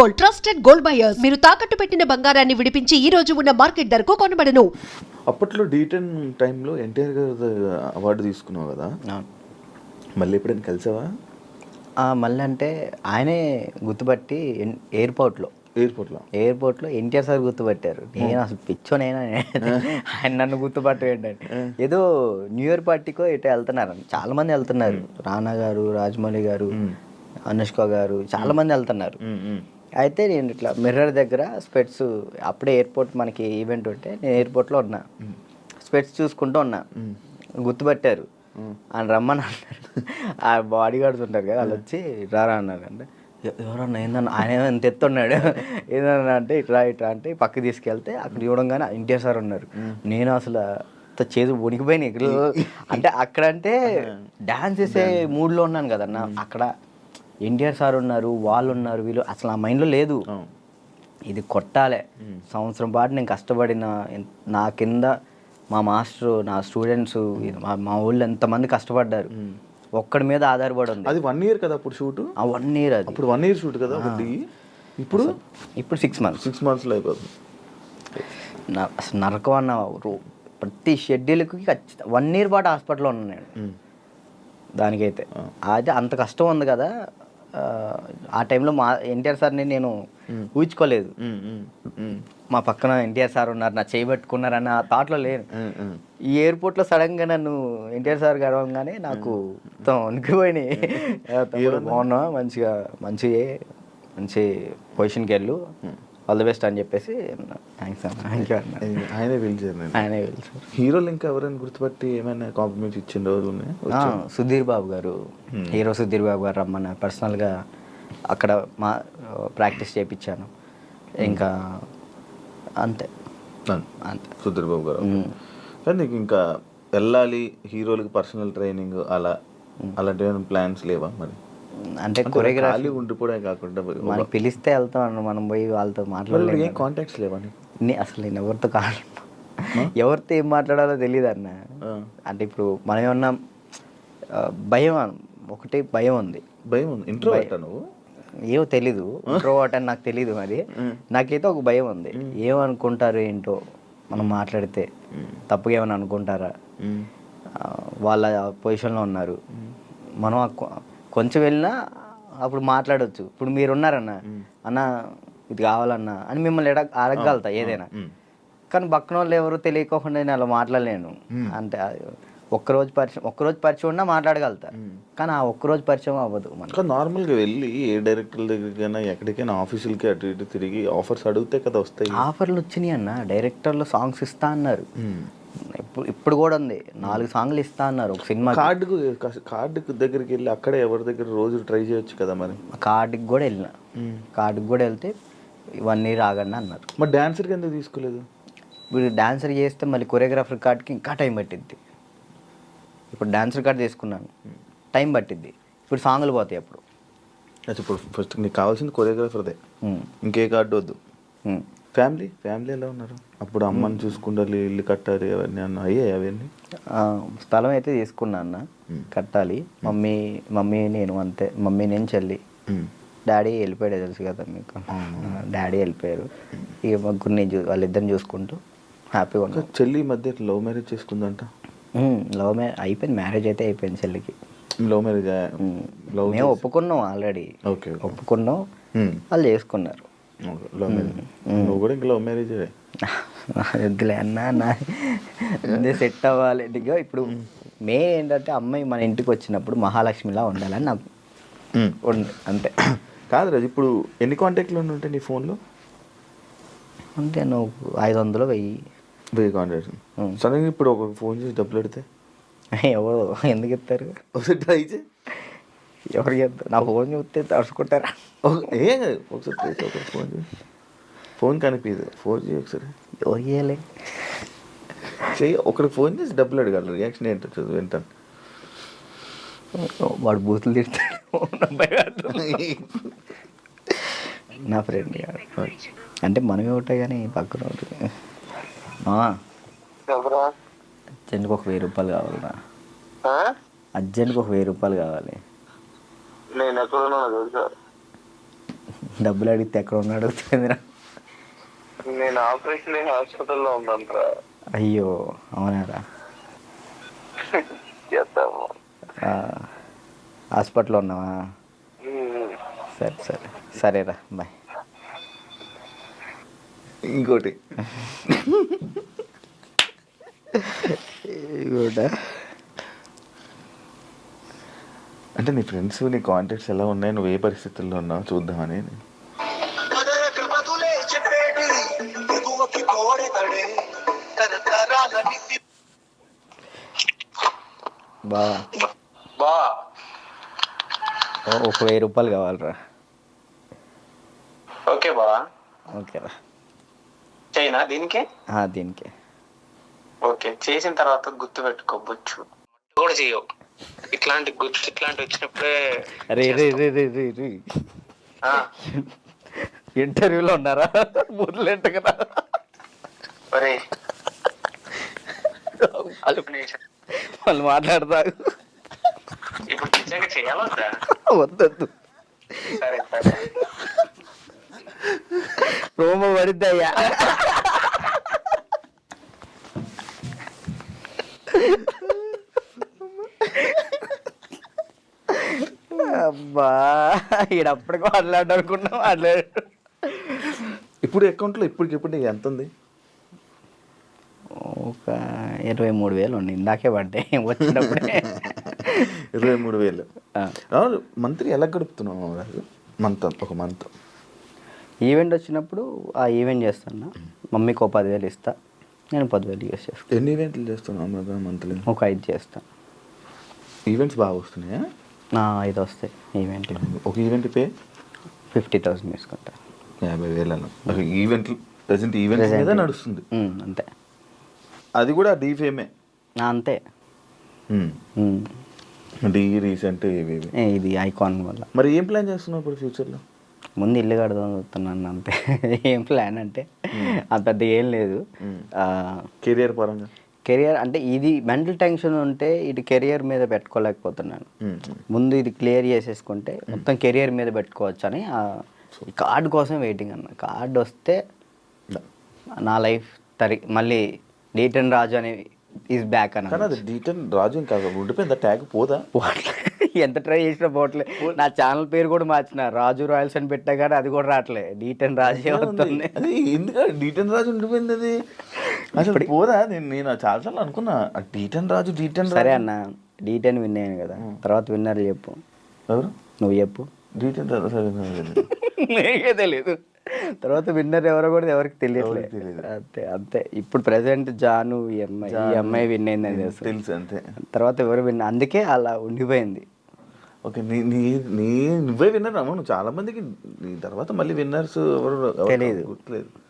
Gold trusted gold buyers. మీరు తాకట్టు పెట్టిన బంగారాన్ని విడిపించి ఈ రోజు ఉన్న మార్కెట్ ధరకు కొనబడను. అప్పట్లో డీ టెన్ టైంలో ఎన్టీఆర్ గారి అవార్డు తీసుకున్నావు కదా. మళ్ళీ ఎప్పుడైనా కలిసావా? ఆ, మళ్ళీ అంటే ఆయనే గుర్తుపట్టి ఎన్- ఎయిర్పోర్ట్లో. ఎయిర్పోర్ట్లో? ఎయిర్పోర్ట్లో ఎన్టీఆర్ సార్ గుర్తుపట్టారు. నేను అసలు పిచ్చోనైనా? ఆయన నన్ను గుర్తుపట్టండి ఏదో న్యూ ఇయర్ పార్టీకో ఎటో వెళ్తున్నారు. చాలా మంది వెళ్తున్నారు రానా గారు రాజమౌళి గారు అనుష్క గారు చాలా మంది వెళ్తున్నారు అయితే నేను ఇట్లా మిర్రర్ దగ్గర స్పెట్స్ అప్పుడే ఎయిర్పోర్ట్ మనకి ఈవెంట్ ఉంటే నేను ఎయిర్పోర్ట్లో ఉన్నా. స్పెట్స్ చూసుకుంటూ ఉన్నా. గుర్తుపట్టారు. ఆయన రమ్మని అన్నారు. ఆ బాడీ గార్డ్స్ ఉంటారు కదా వాళ్ళు వచ్చి రారా అన్నారు అంటే "ఎ- ఎవరన్నా ఏందన్నా ఆయన ఎంత ఎత్తున్నాడు? ఏందన్నా అంటే ఇట్లా ఇట్లా అంటే పక్కకి తీసుకెళ్తే అక్కడ చూడంగానే ఎన్టీఆర్ సార్ ఉన్నారు. నేను అసలు వణికిపోయినాయి. ఇక్కడ అంటే అక్కడ అంటే డాన్స్ చేసే మూడ్లో ఉన్నాను కదన్న అక్కడ ఎన్టీఆర్ సార్ ఉన్నారు వాళ్ళు ఉన్నారు వీళ్ళు అసలు ఆ మైండ్లో లేదు. ఇది కొట్టాలే. సంవత్సరం పాటు నేను కష్టపడిన నా కింద మా మాస్టర్ నా స్టూడెంట్స్ మా మా ఊళ్ళో ఎంతమంది కష్టపడ్డారు. ఒక్కడి మీద ఆధారపడి ఉంది. అది వన్ ఇయర్ కదా అప్పుడు షూట్? ఆ వన్ ఇయర్ అది. అప్పుడు వన్ ఇయర్ షూట్ కదా ఇప్పుడు? ఇప్పుడు సిక్స్ మంత్స్ సిక్స్ మంత్స్లో అయిపోతుంది. అసలు నరకం అన్న ప్రతి షెడ్యూల్కి ఖచ్చితంగా వన్ ఇయర్ పాటు హాస్పిటల్లో ఉన్నాను నేను. దానికైతే. అయితే అంత కష్టం ఉంది కదా. ఆ, టైంలో మా ఎన్టీఆర్ సార్ని నేను ఊహించుకోలేదు. మా పక్కన ఎన్టీఆర్ సార్ ఉన్నారు నా చేయి పట్టుకున్నారన్న థాట్లో లేను. ఉమ్. ఈ ఎయిర్పోర్ట్లో సడన్గా నన్ను ఎన్టీఆర్ సార్ గడవగానే నాకు మొత్తం వణికిపోయినాయి బాగున్నా మంచిగా మంచి మంచి పొజిషన్కి వెళ్ళు. ఆల్ ది బెస్ట్ అని చెప్పేసి థ్యాంక్స్ అన్న థ్యాంక్ యూ అన్న ఆయన- పిలిచారు ఆయనే పిలిచారు హీరోలు ఇంకా ఎవరైనా గుర్తుపట్టి ఏమైనా కాంప్లిమెంట్స్ ఇచ్చిన రోజులు సుధీర్ బాబు గారు. హీరో సుధీర్ బాబు గారు రమ్మన్న. పర్సనల్గా అక్కడ మా ప్రాక్టీస్ చేయించాను ఇంకా అంతే. అంతే. సుధీర్ బాబు గారు. ఉమ్. కానీ నీకు ఇంకా వెళ్ళాలి హీరోలకి పర్సనల్ ట్రైనింగ్ అలా అలాంటి ఏమైనా ప్లాన్స్ లేవా మరి? అంటే కొరియోగ్రాఫీ ఉండిపోవడం కాకుండా మనకి పిలిస్తే వెళ్తాం అన్న మనం పోయి వాళ్ళతో మాట్లాడలేదు ఏం కాంటాక్ట్స్ లేవా నీకు? నే- అసలు నేను ఎవరితో కాదు. ఎవరితో ఏం మాట్లాడాలో తెలియదు అన్న. అంటే ఇప్పుడు మనం ఏమన్నా భయం ఒకటి భయం ఉంది. భయం ఉంది. ఇంట్రో నువ్వు? ఏమో తెలీదు. ఇంట్రోవర్ట్ అని నాకు తెలీదు మరి. నాకైతే ఒక భయం ఉంది. ఏమనుకుంటారు ఏంటో మనం మాట్లాడితే తప్పుగా ఏమైనా అనుకుంటారా? వాళ్ళ పొజిషన్లో ఉన్నారు. మనం కొంచెం వెళ్ళినా అప్పుడు మాట్లాడవచ్చు ఇప్పుడు మీరు ఉన్నారన్న అన్న ఇది కావాలన్నా అని మిమ్మల్ని ఎడ అడగగలుగుతా ఏదైనా. కానీ పక్కన వాళ్ళు ఎవరు తెలియకోకుండా నేను అలా మాట్లాడలేను. అంటే ఒక్కరోజు పరిచయం ఒక్కరోజు పరిచయం ఉన్నా మాట్లాడగలుగుతా. కానీ ఆ ఒక్కరోజు పరిచయం అవ్వదు మనకి. నార్మల్గా వెళ్ళి ఏ డైరెక్టర్ల దగ్గరికైనా ఎక్కడికైనా ఆఫీసులకి అటు ఇటు తిరిగి ఆఫర్స్ అడిగితే కదా వస్తాయి. ఆఫర్లు వచ్చినాయి అన్న. డైరెక్టర్లు సాంగ్స్ ఇస్తా అన్నారు. ఇప్పుడు ఇప్పుడు కూడా ఉంది. నాలుగు సాంగ్లు ఇస్తా అన్నారు. ఒక సినిమా కార్డుకు కార్డుకు దగ్గరికి వెళ్ళి అక్కడే ఎవరి దగ్గర రోజు ట్రై చేయొచ్చు కదా మరి? కార్డుకి కూడా వెళ్ళిన. కార్డుకి కూడా వెళ్తే వన్ ఇయర్ ఆగండి అన్నారు. మరి డాన్సర్కి ఎందుకు తీసుకోలేదు? ఇప్పుడు డాన్సర్ చేస్తే మళ్ళీ కొరియోగ్రాఫర్ కార్డ్కి ఇంకా టైం పట్టిద్ది. ఇప్పుడు డాన్సర్ కార్డ్ తీసుకున్నాను. టైం పట్టిద్ది. ఇప్పుడు సాంగ్లు పోతాయి అప్పుడు. ఇప్పుడు ఫస్ట్ నీకు కావాల్సింది కొరియోగ్రాఫర్దే. ఇంకే కార్డు వద్దు. ఫ్యామిలీ ఫ్యామిలీ ఎలా ఉన్నారు? అప్పుడు అమ్మని చూసుకుంటారు ఇల్లు కట్టాలి అవన్నీ అన్న అయ్యాయి అవన్నీ? స్థలం అయితే తీసుకున్నా అన్న కట్టాలి. మమ్మీ మమ్మీ నేను అంతే. మమ్మీ నేను చెల్లి. డాడీ వెళ్ళిపోయాడు తెలుసు కదా మీకు. డాడీ వెళ్ళిపోయారు. ఇక ముగ్గురిని చూ వాళ్ళిద్దరిని చూసుకుంటూ హ్యాపీగా ఉన్నాం. ఇంకా చెల్లి మధ్య లవ్ మ్యారేజ్ చేసుకుందంట? లవ్ మ్యారేజ్ అయిపోయింది. మ్యారేజ్ అయితే అయిపోయింది చెల్లికి. Love marriage? లవ్ మేము ఒప్పుకున్నాం ఆల్రెడీ. ఓకే ఒప్పుకున్నాం. వాళ్ళు చేసుకున్నారు. లవ్ మ్యారేజ్ నువ్వు కూడా ఇంకా లవ్ మ్యారేజ్ వద్దులే అన్న నా ముందే సెట్ అవ్వాలి. ఇదిగో ఇప్పుడు మే ఏంటంటే అమ్మాయి మన ఇంటికి వచ్చినప్పుడు మహాలక్ష్మిలా ఉండాలని నాకు ఉంది అంతే. కాదు రాజు ఇప్పుడు ఎన్ని కాంటాక్ట్లు ఉంటాయి నీ ఫోన్లో అంటే నువ్వు ఐదు వందలు వెయ్యి. వెయ్యి కాంటాక్ట్స్ ఉమ్. సడన్గా ఇప్పుడు ఒక ఫోన్ చేసి డబ్బులు పెడితే? ఎవరు ఎందుకు ఇస్తారు? ట్రై చేయి. ఎవరు నా ఫోన్ చూస్తే తడుచుకుంటారా? ఏం కాదు ఒకసారి చేయి ఒకసారి ఫోన్ చేయి. ఫోన్ కనిపించదు ఫోన్ చేయి ఒకసారి. ఎవరు చేయలే? చెయ్యి ఒకరికి ఫోన్ చేసి డబ్బులు అడగాలి. రియాక్షన్ ఏంటో చదువు వింటాను. వాడు బూతులు తిడతాడు. నా ఫ్రెండ్ అంటే మనమే ఉంటాయి కానీ పక్కన ఉంటుంది అర్జెంట్కి ఒక వెయ్యి రూపాయలు కావాలన్నా ఆ? అర్జెంట్కి ఒక వెయ్యి రూపాయలు కావాలి. నేను ఎక్కడున్నాను తెలుసా? డబ్బులు అడిగితే ఎక్కడ ఉన్నాడు అడుగుతుంది నేను ఆపరేషన్ అయ్యి హాస్పిటల్లో ఉందంటరా అయ్యో అవునారా? చేద్దాము. హాస్పిటల్లో ఉన్నావా. సరే సరే సరేరా బాయ్. ఇంకోటి. కూడా అంటే నీ ఫ్రెండ్స్ నీ కాంటాక్ట్స్ ఎలా ఉన్నాయి? నువ్వు ఏ పరిస్థితుల్లో ఉన్నావు? చూద్దామని. బా. బా. ఒక వెయ్యి రూపాయలు కావాలరా. ఓకే బా. ఓకేరా చైనా దీనికి? దీనికి. ఓకే. చేసిన తర్వాత గుర్తు పెట్టుకోవచ్చు కూడా చేయవు. ఇట్లాంటి గుర్తు ఇట్లాంటి వచ్చినప్పుడే రే రే రే రే రే రే. ఆ, ఇంటర్వ్యూలో ఉన్నారా? బుర్లెంట కదా ఒరే వాళ్ళు మాట్లాడతారు ఇప్పుడు నిజంగా చేయాలొద్దా వద్దొద్దు. సరే సరే. రోమ పడిద్దయ్యా. ఈడప్పటికి మాట్లాడు అనుకున్నా మాట్లాడు. ఇప్పుడు అకౌంట్లో ఇప్పటికిప్పుడు నీకు ఎంత ఉంది ఒక ఇరవై మూడు వేలు ఉండి ఇందాకే పడ్డాయి వచ్చినప్పుడే. ఇరవై మూడు వేలు. ఆ. మంత్లీ ఎలా గడుపుతున్నావు మంత్ ఒక మంత్. ఈవెంట్ వచ్చినప్పుడు ఆ ఈవెంట్ చేస్తాను మమ్మీకి ఒక పదివేలు ఇస్తా నేను పదివేలు యూస్ చేస్తాను ఎన్ని ఈవెంట్లు చేస్తున్నావు మంత్లీ? ఒక ఐదు చేస్తాను ఈవెంట్స్ బాగా వస్తున్నాయా? నా ఐదు వస్తాయి ఈవెంట్లు. ఒక ఈవెంట్ పే? ఫిఫ్టీ థౌసండ్ తీసుకుంటా. యాభై వేలలో ఒక ఈవెంట్లు ప్రజెంట్ మీద Present. నడుస్తుంది అంతే. అది కూడా డీఫేమే. అంతే. డీ రీసెంట్ ఇది ఐకాన్ వల్ల. మరి ఏం ప్లాన్ చేస్తున్నావు ఇప్పుడు ఫ్యూచర్లో? ముందు ఇల్లు కడదాం చూస్తున్నాను అంతే. ఏం ప్లాన్ అంటే అంత పెద్ద ఏం లేదు. కెరియర్ పరంగా? కెరియర్ అంటే ఇది మెంటల్ టెన్షన్ ఉంటే ఇటు కెరియర్ మీద పెట్టుకోలేకపోతున్నాను. ముందు ఇది క్లియర్ చేసేసుకుంటే మొత్తం కెరియర్ మీద పెట్టుకోవచ్చు అని కార్డు కోసం వెయిటింగ్ అన్న. కార్డు వస్తే నా లైఫ్ తరి మళ్ళీ డీటన్ రాజు అని ఈజ్ బ్యాక్ కానీ అన్న అది డీటెయిల్ రాజు ఇంకా ఉండిపోయింది. ట్యాగ్ పోదా? ఎంత ట్రై చేసినా పోవట్లే నా ఛానల్ పేరు కూడా మార్చిన. రాజు రాయల్స్ అని పెట్టా కానీ అది కూడా రావట్లే. డీటెన్ రాజే వస్తుంది అది ఎందుకు? డీటెన్ రాజు ఉండిపోయింది అది. అసలు పోదా? నేను నేను చాలాసార్లు అనుకున్నా. డీటెన్ రాజు డీటెన్ సరే అన్న డీటెన్ విన్ అయ్యాను కదా. తర్వాత విన్నర్ చెప్పు. ఎవరు? నువ్వు చెప్పు. డీటెన్ రాజు. సరే సరే. నీకే తెలియదు తర్వాత విన్నర్ ఎవరో కూడా ఎవరికి తెలియట్లేదు. తెలియదు. అంతే అంతే. ఇప్పుడు ప్రెసెంట్ జాను ఈ అమ్మాయి. ఈ అమ్మాయి విన్ అయిందని తెలుసు. తెలుసు అంతే. తర్వాత ఎవరు విన్ అందుకే అలా ఉండిపోయింది. ఓకే నీ నీ నీ నువ్వే విన్నర్ అమ్మ నువ్వు చాలా మందికి నీ తర్వాత మళ్ళీ విన్నర్స్ ఎవరు. గుర్తులేదు.